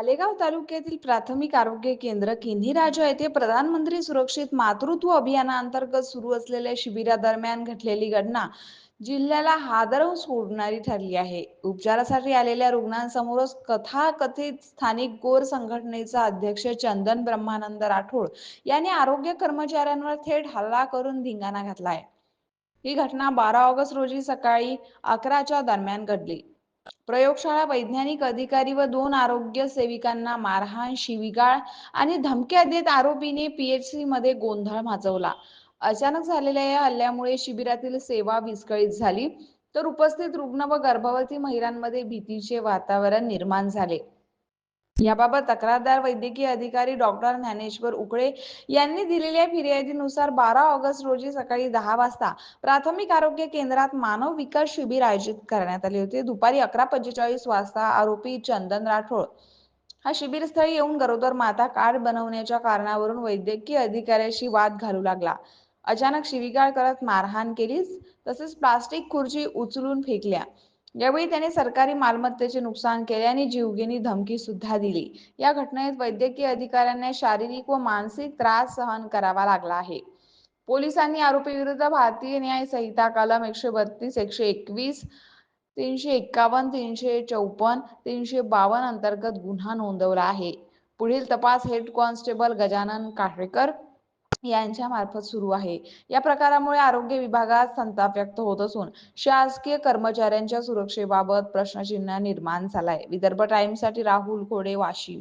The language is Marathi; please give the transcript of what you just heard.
मालेगाव तालुक्यातील प्राथमिक आरोग्य केंद्र किन्हीराजा येथे प्रधानमंत्री सुरक्षित मातृत्व अभियानाअंतर्गत सुरू असलेल्या शिबिरादरम्यान घडलेली घटना जिल्ह्याला हादरवून सोडणारी ठरली आहे. उपचारासाठी आलेल्या रुग्णांसमोरच कथाकथित स्थानिक गोर संघटनेचा अध्यक्ष चंदन ब्रह्मानंद राठोड यांनी आरोग्य कर्मचाऱ्यांवर थेट हल्ला करून धिंगाणा घातलाय. ही घटना बारा ऑगस्ट रोजी सकाळी अकराच्या दरम्यान घडली. प्रयोगशाळा वैज्ञानिक अधिकारी व दोन आरोग्य सेविकांना मारहाण शिवीगाळ आणि धमक्या देत आरोपीने पीएचसी मध्ये गोंधळ माजवला. अचानक झालेल्या या हल्ल्यामुळे शिबिरातील सेवा विस्कळीत झाली तर उपस्थित रुग्ण व गर्भवती महिलांमध्ये भीतीचे वातावरण निर्माण झाले. याबाबत तक्रारदार वैद्यकीय अधिकारी डॉक्टर ज्ञानेश्वर उकळे यांनी दिलेल्या फिर्यादीनुसार बारा ऑगस्ट रोजी सकाळी दहा वाजता प्राथमिक आरोग्य केंद्रात मानव विकास शिबिर आयोजित करण्यात आले होते. दुपारी अकरा पंचेचाळीस वाजता आरोपी चंदन राठोड हा शिबिरस्थळी येऊन गरोदर माता कार्ड बनवण्याच्या कारणावरून वैद्यकीय अधिकाऱ्याशी वाद घालू लागला. अचानक शिवीगाळ करत मारहाण केलीच तसेच प्लास्टिक खुर्ची उचलून फेकल्या. यावेळी त्याने सरकारी मालमत्तेचे नुकसान केले आणि जीवघेणी धमकी सुद्धा दिली. या घटनेत वैद्यकीय अधिकाऱ्यांना शारीरिक व मानसिक त्रास सहन करावा लागला आहे. पोलिसांनी आरोपी विरुद्ध भारतीय न्याय संहिता कलम एकशे बत्तीस एकशे एकवीस तीनशे एक्कावन्न तीनशे चौपन्न तीनशे बावन्न अंतर्गत गुन्हा नोंदवला आहे. पुढील तपास हेड कॉन्स्टेबल गजानन काठेकर यांच्या मार्फत सुरू आहे. या प्रकारामुळे आरोग्य विभागात संताप व्यक्त होत असून शासकीय कर्मचाऱ्यांच्या सुरक्षेबाबत प्रश्नचिन्ह निर्माण झालाय. विदर्भ टाइम्ससाठी राहुल खोडे वाशिम.